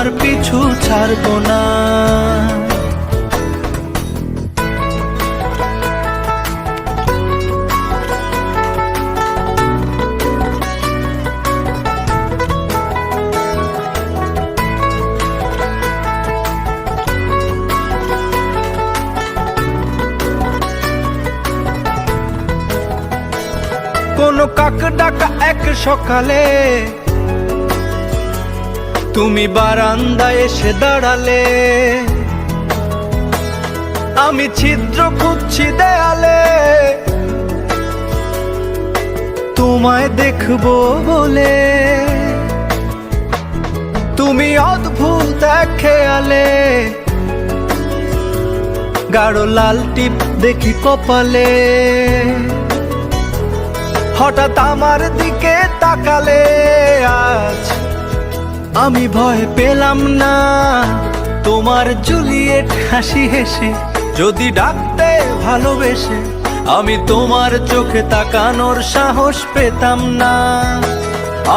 তোমার পিছু ছাড়বো না। কোন কাক ডাকা এক সকালে তুমি বারান্দায় এসে দাঁড়ালে। আমি ছিদ্র খুঁজছি দেয়ালে। তোমায় দেখব বলে। তুমি অদ্ভুত খেয়ালে। গাঢ় লাল টিপ দেখি কপালে। হঠাৎ আমার দিকে তাকালে আজ আমি ভয় পেলাম না। তোমার জুলিয়েট হাসি হেসে, যদি ডাকতে ভালোবেসে, আমি তোমার চোখে তাকানোর সাহস পেতাম না।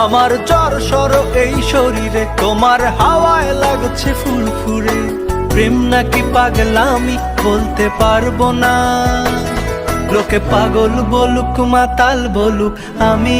আমার জ্বর সর এই শরীরে, তোমার হাওয়ায় লাগছে ফুরফুরে। প্রেম নাকি পাগলামি বলতে পারব না। লোকে পাগল বলুক, মাতাল বলুক, আমি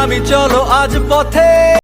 নামি চলো আজ পথে।